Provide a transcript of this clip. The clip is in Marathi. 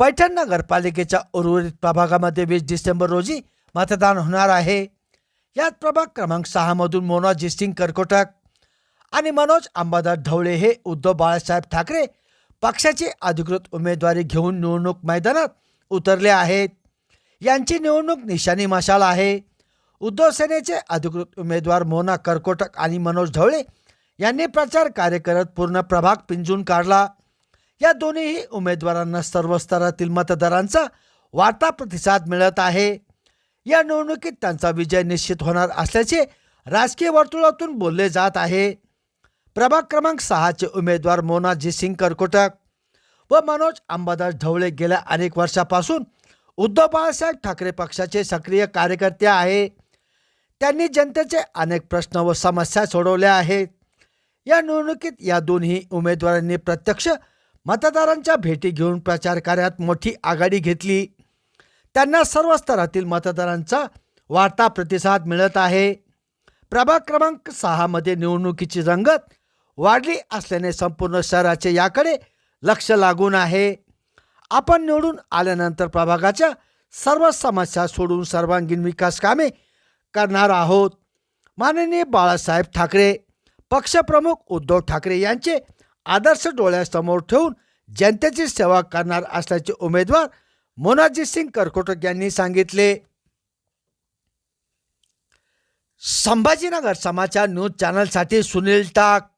पैठण नगरपालिकेच्या उर्वरित प्रभागामध्ये वीस डिसेंबर रोजी मतदान होणार आहे. यात प्रभाग क्रमांक सहामधून मोना जिसिंग करकोटक आणि मनोज अंबादास ढवळे हे उद्धव बाळासाहेब ठाकरे पक्षाची अधिकृत उमेदवारी घेऊन निवडणूक मैदानात उतरले आहेत. यांची निवडणूक निशाणी मशाल आहे. उद्धव सेनेचे अधिकृत उमेदवार मोना करकोटक आणि मनोज ढवळे यांनी प्रचार कार्य करत पूर्ण प्रभाग पिंजून काढला. या दोन्हीही उमेदवारांना सर्व स्तरातील मतदारांचा वाढता प्रतिसाद मिळत आहे. या निवडणुकीत त्यांचा विजय निश्चित होणार असल्याचे राजकीय वर्तुळातून बोलले जात आहे. प्रभाग क्रमांक सहाचे उमेदवार मोनाजी सिंग करकोटक व मनोज अंबादास ढवळे गेल्या अनेक वर्षापासून उद्धव बाळासाहेब ठाकरे पक्षाचे सक्रिय कार्यकर्ते आहे त्यांनी जनतेचे अनेक प्रश्न व समस्या सोडवल्या आहेत. या निवडणुकीत या दोन्ही उमेदवारांनी प्रत्यक्ष मतदारांच्या भेटी घेऊन प्रचार कार्यात मोठी आघाडी घेतली. त्यांना सर्व स्तरातील मतदारांचा वाढता प्रतिसाद मिळत आहे. प्रभाग क्रमांक सहामध्ये निवडणुकीची रंगत वाढली असल्याने संपूर्ण शहराचे याकडे लक्ष लागून आहे. आपण निवडून आल्यानंतर प्रभागाच्या सर्व समस्या सोडून सर्वांगीण विकास कामे करणार आहोत. माननीय बाळासाहेब ठाकरे पक्षप्रमुख उद्धव ठाकरे यांचे आदर्श डोळ्यासमोर ठेवून जनतेची सेवा करणार असल्याचे उमेदवार मोनाजी सिंग कर्कोटक यांनी सांगितले. संभाजीनगर समाचार न्यूज चॅनलसाठी सुनील टाक.